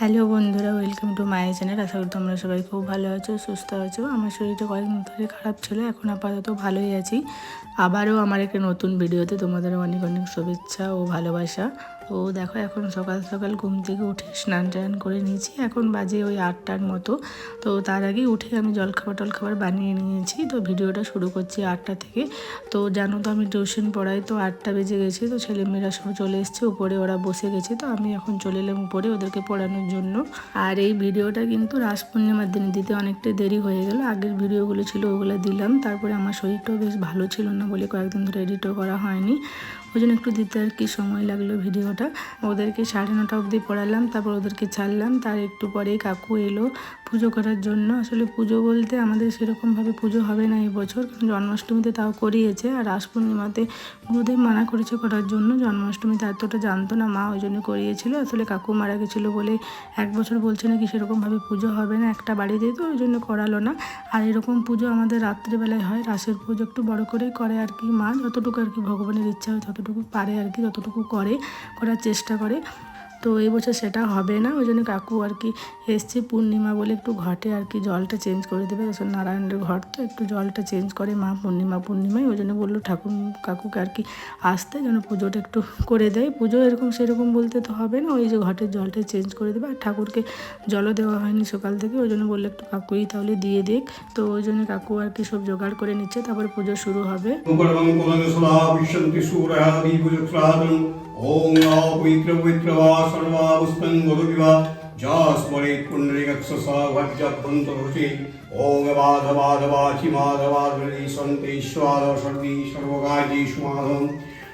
Hello বন্ধুরা, welcome to my channel. আশা করি তোমরা সবাই খুব ভালো আছো, সুস্থ আছো। আমার শরীরটা কয়েকদিন ধরে খারাপ ছিল, এখন আপাতত ভালোই আছি। আবারও আমার একটা নতুন ভিডিওতে তোমাদের অনেক অনেক শুভেচ্ছা ও ভালোবাসা। ও দেখো এখন সকাল সকাল ঘুম থেকে উঠে স্নান টান করে নিয়েছি। এখন বাজে ওই আটটার মতো। তো তার আগে উঠে আমি জলখাবার টলখাবার বানিয়ে নিয়েছি। তো ভিডিওটা শুরু করছি আটটা থেকে। তো জানো তো আমি টিউশন পড়াই তো আটটা বেজে গেছে। তো ছেলেমেয়েরা সব চলে এসছে, উপরে ওরা বসে গেছে। তো আমি এখন চলে এলাম উপরে ওদেরকে পড়ানোর জন্য। আর এই ভিডিওটা কিন্তু রাস পূর্ণিমার দিনে দিতে অনেকটা দেরি হয়ে গেল। আগের ভিডিওগুলো ছিল ওগুলো দিলাম। তারপরে আমার শরীরটাও বেশ ভালো ছিল না বলে কয়েকদিন ধরে এডিটও করা হয়নি। ওই জন্য একটু দিতে আর কি সময় লাগল ভিডিওটা। ওদেরকে সাড়ে নটা অবধি পড়ালাম, তারপর ওদেরকে ছাড়লাম। তার একটু পরেই কাকু এলো পুজো করার জন্য। আসলে পুজো বলতে আমাদের সেরকমভাবে পুজো হবে না এই বছর জন্মাষ্টমীতে তাও করিয়েছে আর রাস পূর্ণিমাতে গুরুদেব মানা করেছে করার জন্য। জন্মাষ্টমীতে এতটা জানতো না, মা ওই জন্য করিয়েছিল। আসলে কাকু মারা গেছিল বলে এক বছর বলছে নাকি সেরকমভাবে পুজো হবে না, একটা বাড়িতেই তো ওই জন্য করালো না। আর এরকম পুজো আমাদের রাত্রিবেলায় হয়, রাসের পুজো একটু বড় করেই করে আর কি মা। যতটুকু আর কি ভগবানের ইচ্ছা হয় ততটুকু পারে আর কি ততটুকু করে করার চেষ্টা করে। তো এই বছর সেটা হবে না। ওই জন্য কাকু আর কি এসছে পূর্ণিমা বলে একটু ঘটে আর কি জলটা চেঞ্জ করে দেবে। নারায়ণের ঘর তো একটু জলটা চেঞ্জ করে মা পূর্ণিমা পূর্ণিমায়। ওই জন্য বলল ঠাকুর কাকুকে আর কি আসতে যেন পুজোটা একটু করে দেয়। পুজো এরকম সেরকম বলতে তো হবে না। ওই যে ঘটের জলটা চেঞ্জ করে দেবে। আর ঠাকুরকে জলও দেওয়া হয়নি সকাল থেকে। ওই জন্য বলল একটু কাকুই তাহলে দিয়ে দিক তো ওই জন্য কাকু আর কি সব জোগাড় করে নিচ্ছে। তারপরে পুজো শুরু হবে। परमं कुलनसुला विशन्ति सूरः दीपजुत्रादम् ॐ पवित्र पवित्र वा सर्वा पुष्पं वधुविवा जास्मरेत् पुण्डरीकक्षसा भज्जभ्यन्तरुचि ॐ बाधबाधवाचि माधवाधरि सन्ति स्वाद सर्वी सर्वकार्येषु माधवम्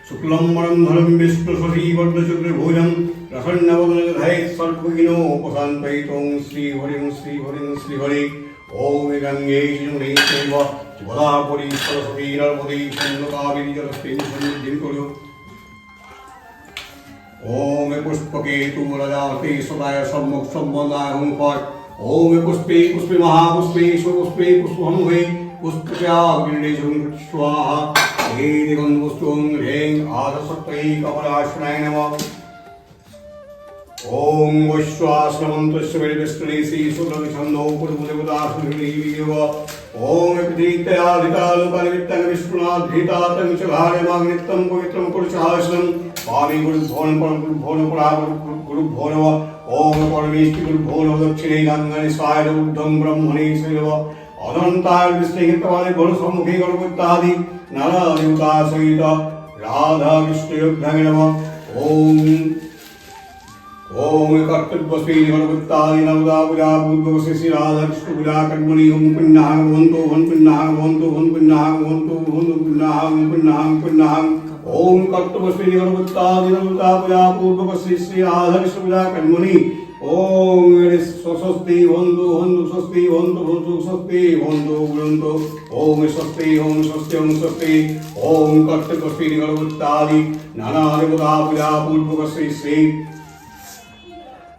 शुक्लं वरं धरं विष्णुशशीवर्धचतुर्भुजं प्रसन्नवदनधैः सर्वविघ्नोपशान्तयितुं श्रीहरिं श्रीहरिं श्रीहरि ॐ गङ्गे जमुने चैव गोदावरी सरस्वती नर्मदे सन्नकावेरी जलस्मिन् सन्निधिं कुरु ॐ पुष्पके तु रजाते सदाय सम्मुख सम्बन्धाय हुं पट ॐ पुष्पे पुष्पे महापुष्पे स्वपुष्पे पुष्पं वे पुष्पया गिरिडेशं स्वाहा हे दिगं पुष्पं ह्रें आदसत्त्वै कमलाश्रयाय नमः ॐ वैश्वाश्रमन्तस्य वेदस्तने श्रीसुरनिषन्दो पुरुदेवदासुरदेवीव ॐ प्रतीतयाधिकालोकानिमित्तं विष्णुनाधीतातं च भारमाग्नित्यं पवित्रं पुरुषासनं स्वामी गुरुभो नमः गुरुभो नमः परा गुरुभो नमः ॐ परमेष्टि गुरुभो नमः दक्षिणे गङ्गने स्वाय ऊर्ध्वं ब्रह्मणे श्रीरव अनन्ताय विष्णुहितवादे गुरुसम्मुखे गणपत्यादि नरदेवता सहित राधा विष्णुयोग्धाय नमः ॐ ओम कर्तव्यस्मै भगवत्तादि नवदा पूजा पूर्ववस्य श्री राधा विष्णु पूजा कर्मणि ओम पुण्यः भवन्तु ओम पुण्यः भवन्तु ओम पुण्यः भवन्तु ओम पुण्यः ओम पुण्यः पुण्यः ओम कर्तव्यस्मै भगवत्तादि नवदा पूजा पूर्ववस्य श्री राधा विष्णु पूजा कर्मणि ओम स्वस्ति भवन्तु भवन्तु स्वस्ति भवन्तु भवन्तु स्वस्ति भवन्तु भवन्तु ओम स्वस्ति ओम स्वस्ति ओम स्वस्ति ओम कर्तव्यस्मै भगवत्तादि नानादेवता पूजा पूर्ववस्य श्री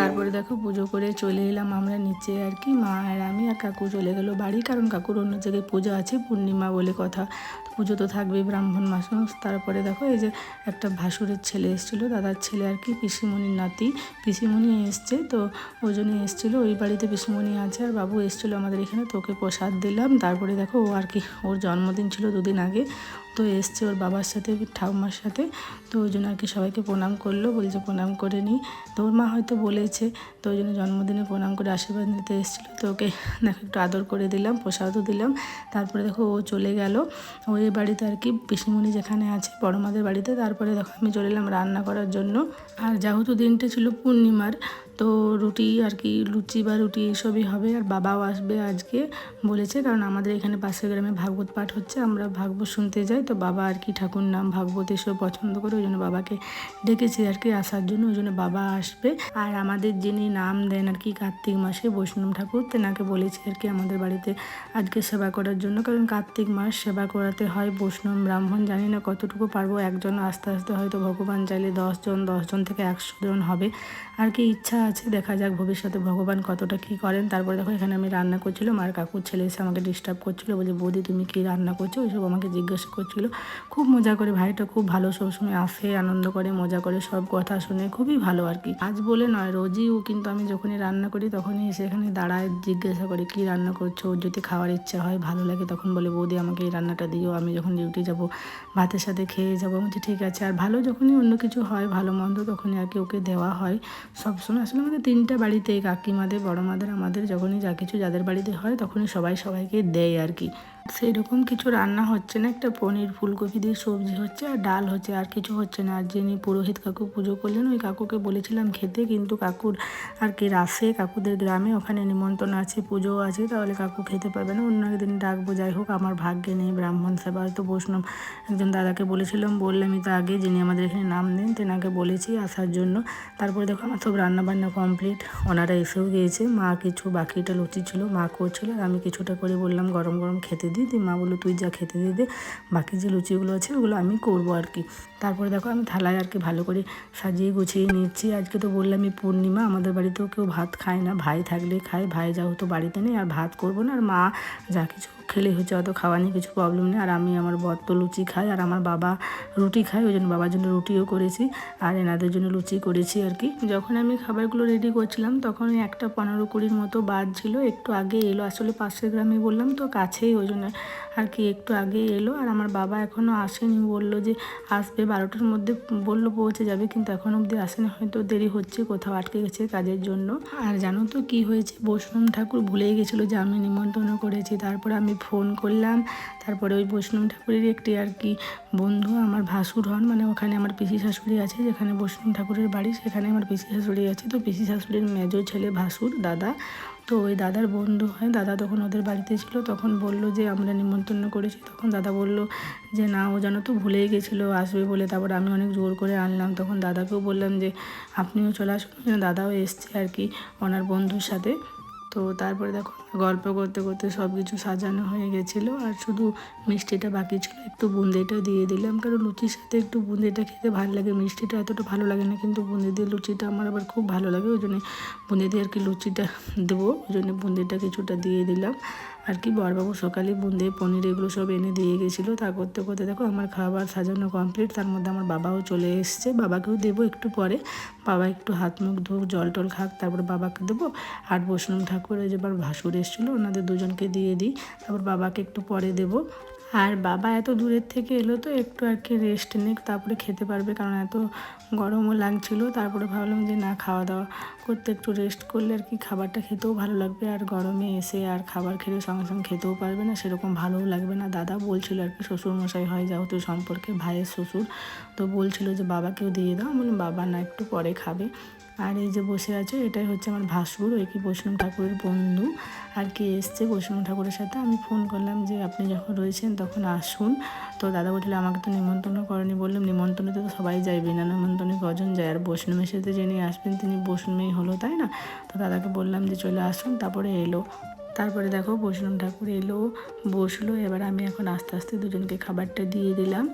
তারপরে দেখো পুজো করে চলে এলাম আমরা নিচে আর কি। মা আর আমি আর কাকু চলে গেল বাড়ি, কারণ কাকুর অন্য জায়গায় পুজো আছে, পূর্ণিমা বলে কথা। পুজো তো থাকবেই, ব্রাহ্মণ মাস তারপরে দেখো এই যে একটা ভাসুরের ছেলে এসেছিল, দাদার ছেলে আর কি, পিসিমণির নাতি। পিসিমণি এসছে, তো ওই জন্য এসেছিল। ওই বাড়িতে পিসিমণি আছে আর বাবু এসেছিল আমাদের এখানে তোকে প্রসাদ দিলাম। তারপরে দেখো ও আর কি, ওর জন্মদিন ছিল দুদিন আগে। তো এসছে ওর বাবার সাথে ঠাকুমার সাথে। তো ওই জন্য আর কি সবাইকে প্রণাম করল বলছে প্রণাম করে নিই তো ওর মা হয়তো বলেছে, তো ওই জন্য জন্মদিনে প্রণাম করে আশীর্বাদ নিতে এসেছিল। তো ওকে দেখো একটু আদর করে দিলাম, প্রসাদও দিলাম। তারপরে দেখো ও চলে গেল। ওই বাড়িতে আর কি, পিসিমণি যেখানে আছে, বড় মাদের বাড়িতে। তারপরে দেখো আমি চলে এলাম রান্না করার জন্য। আর যেহেতু দিনটা ছিল পূর্ণিমার তো রুটি আর কি, লুচি বা রুটি এইসবই হবে। আর বাবাও আসবে আজকে বলেছে, কারণ আমাদের এখানে পাশের গ্রামে ভাগবত পাঠ হচ্ছে, আমরা ভাগবত শুনতে যাই। তো বাবা আর কি ঠাকুর নাম ভাগবত এসব পছন্দ করে, ওই জন্য বাবাকে ডেকেছি আর কি আসার জন্য, ওই জন্য বাবা আসবে। আর আমাদের যিনি নাম দেন আর কি কার্তিক মাসে, বৈষ্ণব ঠাকুর, তেনাকে বলেছি আর কি আমাদের বাড়িতে আজকে সেবা করার জন্য। কারণ কার্তিক মাস সেবা করাতে হয় বৈষ্ণব, ব্রাহ্মণ, জানি না কতটুকু পারব, একজন আস্তে আস্তে হয়তো ভগবান চাইলে দশজন দশজন থেকে একশো জন হবে। আর কি ইচ্ছা আছে দেখা যাক ভবিষ্যতে ভগবান কতটা কী করেন। তারপরে দেখো এখানে আমি রান্না করছিলাম আর কাকুর ছেলে এসে আমাকে ডিস্টার্ব করছিল বলে বৌদি তুমি কী রান্না করছ? ওইসব আমাকে জিজ্ঞাসা করছিল। খুব মজা করে ভাইটা খুব ভালো সবসময় আসে আনন্দ করে মজা করে সব কথা শুনে খুবই ভালো আর কি। আজ বলে নয় রোজই ও কিন্তু আমি যখনই রান্না করি তখনই এসে এখানে দাঁড়ায় জিজ্ঞাসা করে কী রান্না করছ? ওর যদি খাওয়ার ইচ্ছা হয় ভালো লাগে তখন বলে বৌদি আমাকে এই রান্নাটা দিও আমি যখন ডিউটি যাব ভাতের সাথে খেয়ে যাব। বলছি, ঠিক আছে। আর ভালো যখনই অন্য কিছু হয় ভালো মন্দ তখনই আর কি ওকে দেওয়া হয় সবসময় আসলে আমাদের তিনটা বাড়িতে কাকিমাদের বড় মাদের আমাদের যখনই যা কিছু যাদের বাড়িতে হয় তখনই সবাই সবাইকে দেয় আর কি। সেই রকম কিছু রান্না হচ্ছে না। একটা পনির, ফুলকপি দিয়ে সবজি হচ্ছে আর ডাল হচ্ছে, আর কিছু হচ্ছে না। আর যিনি পুরোহিত কাকু পুজো করলেন, ওই কাকুকে বলেছিলাম খেতে, কিন্তু কাকুর আর কি রাসে, কাকুদের গ্রামে ওখানে নিমন্ত্রণ আছে, পুজো আছে, তাহলে কাকু খেতে পারবে না। অন্য একদিন ডাকবো, যাই হোক, আমার ভাগ্যে নেই ব্রাহ্মণ সেবা। হয়তো বৈষ্ণব একজন দাদাকে বলেছিলাম বললামই তো আগে যিনি আমাদের এখানে নাম দেন, তেনাকে বলেছি আসার জন্য। তারপরে দেখো, আমার সব রান্নাবান্না কমপ্লিট। ওনারা এসেও গিয়েছে। মা কিছু বাকিটা লুচি ছিল, মা করছিল, আর আমি কিছুটা করে বললাম, গরম গরম খেতে দিই। দিয়ে মা বলল, তুই যা খেতে দিয়ে দে, বাকি যে লুচিগুলো আছে, ওগুলো আমি করব আর কি। তারপরে দেখো, আমি থালায় আর কি ভালো করে সাজিয়ে গুছিয়ে নিচ্ছি। আজকে তো বললামই পূর্ণিমা, আমাদের বাড়িতেও কেউ ভাত খায় না। ভাই থাকলে খায়, ভাই যা হতো বাড়িতে নেই, আর ভাত করব না। আর মা যা কিছু খেলে হচ্ছে অত খাওয়া নিয়ে কিছু প্রবলেম নেই। আর আমি আমার বর তো লুচি খাই, আর আমার বাবা রুটি খায়, ওই জন্য বাবার জন্য রুটিও করেছি, আর এনাদের জন্য লুচি করেছি আর কি। যখন আমি খাবারগুলো রেডি করছিলাম, তখন একটা পনেরো কুড়ির মতো বাদ ছিল, একটু আগে এলো, আসলে পাশের গ্রামে বললাম তো কাছেই ওই জন্য আর কি, একটু আগে এলো, আর আমার বাবা এখনও আসেনি, বলল যে আসবে, বারোটার মধ্যে বলল পৌঁছে যাবে, কিন্তু এখন অবধি আসেনি, হয়তো দেরি হচ্ছে, কোথাও আটকে গেছে কাজের জন্য। আর জানো তো কি হয়েছে, বৈষ্ণব ঠাকুর ভুলেই গেছিল, যে আমি নিমন্ত্রণ করেছি, তারপরে আমি ফোন করলাম। তারপরে ওই বৈষ্ণব ঠাকুরের একটি আর কি বন্ধু, আমার ভাসুর হন মানে ওখানে আমার পিসি শাশুড়ি আছে, যেখানে বৈষ্ণব ঠাকুরের বাড়ি, সেখানে আমার পিসি শাশুড়ি আছে। তো পিসি শাশুড়ির মেজো ছেলে ভাসুর, দাদা। তো ওই দাদার বন্ধু হয়, দাদা তখন ওদের বাড়িতে ছিল, তখন বলল যে আমরা নিমন্ত্রণ করেছি। তখন দাদা বলল যে না, ও যেন তো ভুলেই গেছিল, আসবে বলে। তারপর আমি অনেক জোর করে আনলাম। তখন দাদাকেও বললাম যে, আপনিও চলে আসুন। দাদাও এসছে আর কি, ওনার বন্ধুর সাথে। তো তারপরে দেখো গল্প করতে করতে সব কিছু সাজানো হয়ে গেছিল আর শুধু মিষ্টিটা বাকি ছিল, একটু বুন্দিটা দিয়ে দিলাম। কারণ লুচির সাথে একটু বুন্দিটা খেতে ভালো লাগে, মিষ্টিটা এতটা ভালো লাগে না, কিন্তু বুন্দি দিয়ে লুচিটা আমার আবার খুব ভালো লাগে। ওই জন্য বুন্দি দিয়ে আর কি লুচিটা দেবো, ওই জন্য বুন্দিটা কিছুটা দিয়ে দিলাম। আর কি বরবাবু সকালে বুন্দে পনির এগুলো সব এনে দিয়ে গেছিল। তা করতে করতে দেখো আমার খাবার সাজানো কমপ্লিট তার মধ্যে আমার বাবাও চলে এসছে। বাবাকেও দেবো একটু পরে। বাবা একটু হাত মুখ ধুক, জল টল খাক, তারপর বাবাকে দেবো। আর বৈষ্ণব ঠাকুরের যেবার ভাসুর এসেছিল, ওনাদের দুজনকে দিয়ে দিই। তারপর বাবাকে একটু পরে দেবো। আর বাবা এত দূরের থেকে এলো তো, একটু আর কি রেস্ট নিক, তারপরে খেতে পারবে কারণ এত গরমও লাগছিল। তারপরে ভাবলাম যে না, খাওয়া দাওয়া করতে একটু রেস্ট করলে আর কি খাবারটা খেতেও ভালো লাগবে। আর গরমে এসে আর খাবার খেলে সঙ্গে সঙ্গে খেতেও পারবে না, সেরকম ভালোও লাগবে না। দাদা বলছিল আর কি, শ্বশুরমশাই হয় যেহেতু সম্পর্কে, ভাইয়ের শ্বশুর। তো বলছিল যে, বাবাকেও দিয়ে দাও। বললাম, বাবা না, একটু পরে খাবে। আর এই যে বসে আছে, এটাই হচ্ছে আমার ভাসুর, ওই কি বৈষ্ণব ঠাকুরের বন্ধু। আর কি এসছে বৈষ্ণব ঠাকুরের সাথে, আমি ফোন করলাম যে আপনি যখন রয়েছেন তখন আসুন। তো দাদা বলছিল, আমাকে তো নিমন্ত্রণ করেনি। বললাম, নিমন্ত্রণে তো সবাই যায় বিনা নিমন্ত্রণে কজন যায়? আর বৈষ্ণবের সাথে যিনি আসবেন, তিনি বৈষ্ণবই হলো, তাই না? তো দাদাকে বললাম যে, চলে আসুন। তারপরে এলো। তারপরে দেখো বৈষ্ণব ঠাকুর এলো, বসল। এবার আমি এখন আস্তে আস্তে দুজনকে খাবারটা দিয়ে দিলাম।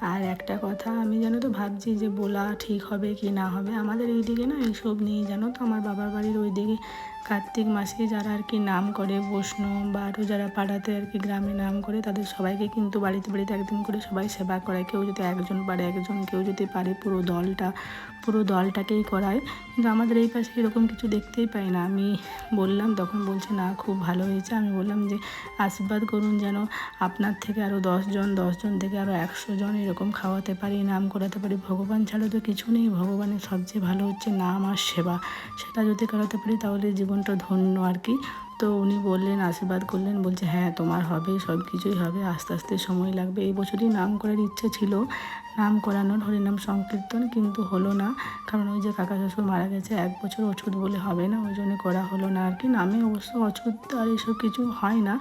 আর একটা কথা, আমি যেন তো ভাবছি যে বলা ঠিক হবে কি না হবে? আমাদের এইদিকে না এইসব নেই জানো তো, আমার বাবার বাড়ির ওইদিকে কার্তিক মাসে যারা আর কি নাম করে, বৈষ্ণব বা আরও যারা পাড়াতে আর কি গ্রামে নাম করে, তাদের সবাইকে কিন্তু বাড়িতে বাড়িতে একদিন করে সবাই সেবা করায়। কেউ যদি একজন পারে, একজন কেউ যদি পারে, পুরো দলটা, পুরো দলটাকেই করায়। কিন্তু আমাদের এই পাশে এরকম কিছু দেখতেই পাই না। আমি বললাম, তখন বলছে, না, খুব ভালো হয়েছে। আমি বললাম যে, আশীর্বাদ করুন যেন আপনার থেকে আরও দশজন দশজন থেকে আরও একশো জন এরকম খাওয়াতে পারি, নাম করাতে পারি। ভগবান ছাড়া তো কিছু নেই। ভগবানের সবচেয়ে ভালো হচ্ছে নাম আর সেবা। সেটা যদি করাতে পারি, তাহলে জীবনটা ধন্য আর কি। তো উনি বললেন, আশীর্বাদ করলেন, বলছে হ্যাঁ তোমার হবে সব কিছুই হবে, আস্তে আস্তে সময় লাগবে। এই বছরই নাম করার ইচ্ছা ছিল। নাম করানোর হরিনাম সংকীর্তন কিন্তু হলো না। কারণ ওই যে কাকা শ্বশুর মারা গেছে, এক বছর অছুত বলে হবে না, ওই জন্য করা হলো না আর কি। নামে অবশ্য অছুত আর এইসব কিছু হয় না।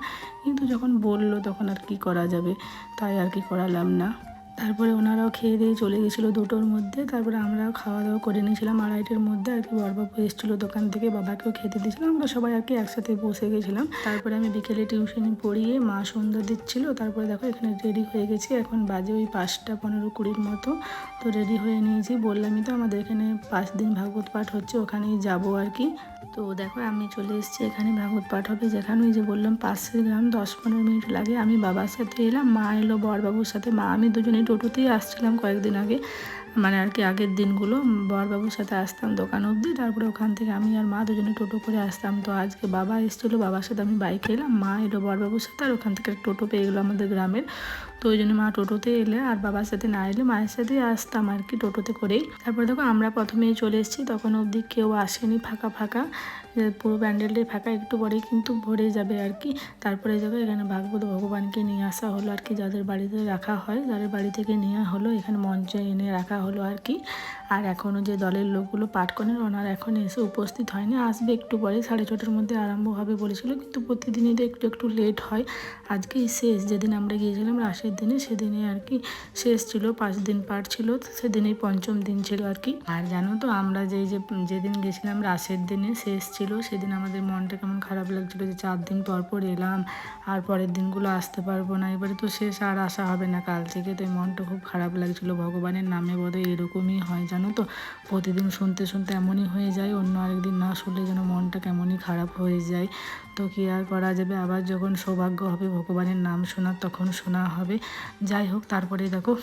কিন্তু যখন বলল, তখন আর কি করা যাবে? তাই আর কি করালাম না। তারপরে ওনারাও খেয়ে দিয়ে চলে গেছিল দুটোর মধ্যে। তারপরে আমরাও খাওয়া দাওয়া করে নিয়েছিলাম আড়াইটের মধ্যে। আর কি বরবাবু এসেছিল দোকান থেকে, বাবাকেও খেতে দিয়েছিলাম। আমরা সবাই আর কি একসাথে বসে গেছিলাম। তারপরে আমি বিকেলে টিউশনি পড়িয়ে মা সন্ধ্যা দিচ্ছিল। তারপরে দেখো এখানে রেডি হয়ে গেছি। এখন বাজে ওই পাঁচটা পনেরো কুড়ির মতো। তো রেডি হয়ে নিয়েছি। বললামই তো আমাদের এখানে পাঁচ দিন ভাগবত পাঠ হচ্ছে, ওখানেই যাব আর কি। তো দেখো আমি চলে এসেছি এখানে ভাগবত পাঠ হবে। যেখানে ওই যে বললাম পাঁচশো গ্রাম দশ পনেরো মিনিট লাগে। আমি বাবার সাথে এলাম, মা এলো, বরবাবুর সাথে। মা, আমি দুজনেই টোটোতেই আসছিলাম কয়েকদিন আগে। মানে আর কি আগের দিনগুলো, বরবাবুর সাথে আসতাম দোকান অবধি। তারপরে ওখান থেকে আমি আর মা দুজনে টোটো করে আসতাম। তো আজকে বাবা এসেছিল, বাবার সাথে আমি বাইকে এলাম, মা এলো বরবাবুর সাথে, আর ওখান থেকে টোটো পেয়ে গেলো আমাদের গ্রামের। তো ওই জন্য মা টোটোতে এলে আর বাবার সাথে না এলে মায়ের সাথেই আসতাম আর কি টোটোতে করেই। তারপরে দেখো আমরা প্রথমেই চলে এসেছি, তখন অবধি কেউ আসেনি ফাঁকা ফাঁকা। পুরো প্যান্ডেলটাই ফাঁকা, একটু পরেই কিন্তু ভরে যাবে আর কি। তারপরে যাবে এখানে ভাগবত ভগবানকে নিয়ে আসা হলো আর কি, যাদের বাড়িতে রাখা হয়, যাদের বাড়ি থেকে নেওয়া হলো, এখানে মঞ্চে এনে রাখা হলো আর কি। আর এখনও যে দলের লোকগুলো পাঠ করেন, ওনারা এখন এসে উপস্থিত হয়নি। আসবে একটু পরে সাড়ে ছটার মধ্যে আরম্ভ হবে বলেছিল, কিন্তু প্রতিদিনই তো একটু একটু লেট হয়। আজকেই শেষ, যেদিন আমরা গিয়েছিলাম রাসের দিনে, সেদিনে আর কি শেষ ছিল, পাঁচ দিন পার ছিল, সেদিনেই পঞ্চম দিন ছিল আর কি। আর জানো তো, আমরা যেই যে, যেদিন গেছিলাম রাসের দিনে, শেষ ছিল, সেদিন আমাদের মনটা কেমন খারাপ লাগছিল যে চার দিন পর পর এলাম, আর পরের দিনগুলো আসতে পারব না, এবারে তো শেষ আর আসা হবে না কাল থেকে তো মনটা খুব খারাপ লাগছিল, ভগবানের নামে বোধহয় এরকমই হয়, জানো তো। প্রতিদিন শুনতে শুনতে এমনই হয়ে যায়, অন্য আরেকদিন না শুনলে যেন মনটা কেমনই খারাপ হয়ে যায়। তো কি আর করা যাবে? আবার যখন সৌভাগ্য হবে, ভগবানের নাম শোনার, তখন শোনা হবে। যাই হোক, তারপরে দেখো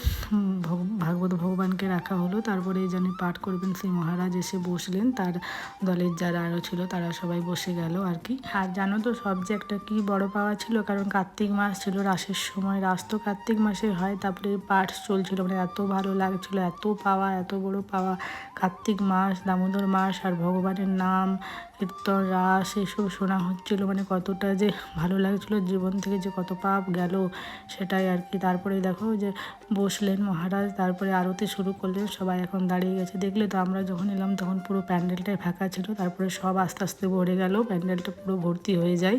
ভাগবত ভগবানকে রাখা হলো। তারপরে জানি পাঠ করবেন সেই মহারাজ এসে বসলেন। তার দলের যারা আরও ছিল, তারা সবাই বসে গেল আর কি। আর জানো তো, সব যে একটা কি বড় পাওয়া ছিল, কারণ কার্তিক মাস ছিল রাসের সময়। রাস তো কার্তিক মাসে হয়, তারপরে পাঠ চলছিল মানে এত ভালো লাগছিল, এত পাওয়া, এত বড় পাওয়া কার্তিক মাস, দামোদর মাস, আর ভগবানের নাম কীর্তন রাস, এসব শোনা হচ্ছিল। মানে কতটা যে ভালো লাগছিল, জীবন থেকে যে কত পাপ গেল সেটাই আর কি। তারপরে দেখো যে বসলেন মহারাজ, তারপরে আরতি শুরু করলেন, সবাই এখন দাঁড়িয়ে গেছে। দেখলে তো আমরা যখন এলাম তখন পুরো প্যান্ডেলটাই ফাঁকা ছিল, তারপরে সব আস্তে আস্তে ভরে গেল, প্যান্ডেলটা পুরো ভর্তি হয়ে যায়।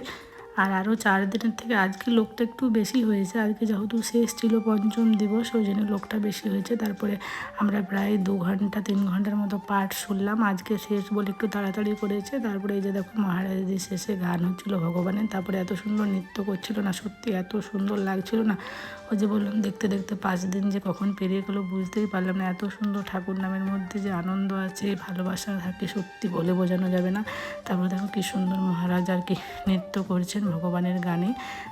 আর আরও চার দিনের থেকে আজকে লোকটা একটু বেশি হয়েছে। আজকে যেহেতু শেষ ছিল পঞ্চম দিবস, ওই জন্য লোকটা বেশি হয়েছে। তারপরে আমরা প্রায় দু ঘণ্টা, তিন ঘণ্টার মতো পাঠ শুনলাম। আজকে শেষ বলে একটু তাড়াতাড়ি করেছে। তারপরে এই যে দেখো মহারাজদের শেষে গান হচ্ছিল ভগবানের, তারপরে এত সুন্দর নৃত্য করছিল না, সত্যি এত সুন্দর লাগছিল না। ওই যে বললাম, দেখতে দেখতে পাঁচ দিন যে কখন পেরিয়ে গেলো বুঝতেই পারলাম না। এত সুন্দর ঠাকুর নামের মধ্যে যে আনন্দ আছে, ভালোবাসা থাকে সত্যি বলে বোঝানো যাবে না। তারপরে দেখো কি সুন্দর মহারাজ আর কি নৃত্য করছেন। ভগবানের গানে।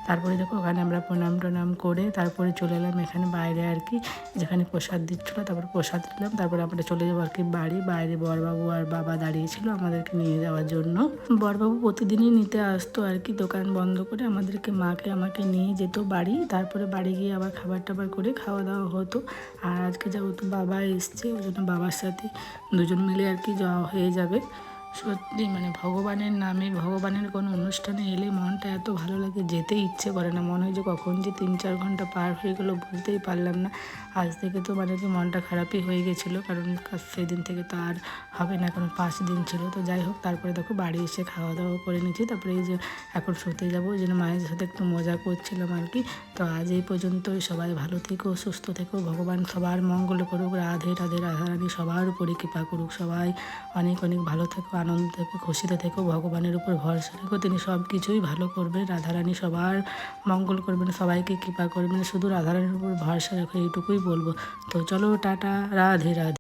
তারপরে দেখো ওখানে আমরা প্রণাম টনাম করে তারপরে চলে এলাম এখানে বাইরে আর কি, যেখানে প্রসাদ দিচ্ছিল, তারপরে প্রসাদ দিলাম, তারপরে আমরা চলে যাব আর কি বাড়ি। বাইরে বরবাবু আর বাবা দাঁড়িয়েছিল আমাদেরকে নিয়ে যাওয়ার জন্য। বরবাবু প্রতিদিনই নিতে আসতো আর কি, দোকান বন্ধ করে আমাদেরকে মাকে আমাকে নিয়ে যেত বাড়ি। তারপরে বাড়ি গিয়ে আবার খাবার টাবার করে খাওয়া দাওয়া হতো। আর আজকে যেহেতু বাবা এসছে, ওই জন্য বাবার সাথে দুজন মিলে আর কি যাওয়া হয়ে যাবে। সত্যি মানে ভগবানের নামে ভগবানের কোনো অনুষ্ঠানে এলে মনটা এত ভালো লাগে, যেতে ইচ্ছে করে না। মনে হয় যে কখন যে তিন চার ঘণ্টা পার হয়ে গেলো, বুঝতেই পারলাম না। আজ থেকে তো মানে কি মনটা খারাপই হয়ে গেছিল, কারণ সেই দিন থেকে তো আর হবে না, কারণ পাঁচ দিন ছিল। তো যাই হোক, তারপরে দেখো বাড়ি এসে খাওয়া দাওয়া করে নিয়েছি। তারপরে এই যে এখন শুতে যাব ওই জন্য মায়ের সাথে একটু মজা করছিলাম আর কি। তো আজ এই পর্যন্তই, সবাই ভালো থেকো, সুস্থ থেকো, ভগবান সবার মঙ্গল করুক, রাধে রাধে রাধারানী সবার উপরে কৃপা করুক। সবাই অনেক অনেক ভালো থেকো। আনন্দ থেকে খুশিতে থেকো, ভগবানের উপর ভরসা রেখো, তিনি সব কিছুই ভালো করবেন, রাধারানী সবার মঙ্গল করবেন, সবাইকে কৃপা করবেন, শুধু রাধারানীর উপর ভরসা রেখো, এইটুকুই বলব। তো চলো, টাটা, রাধে রাধে।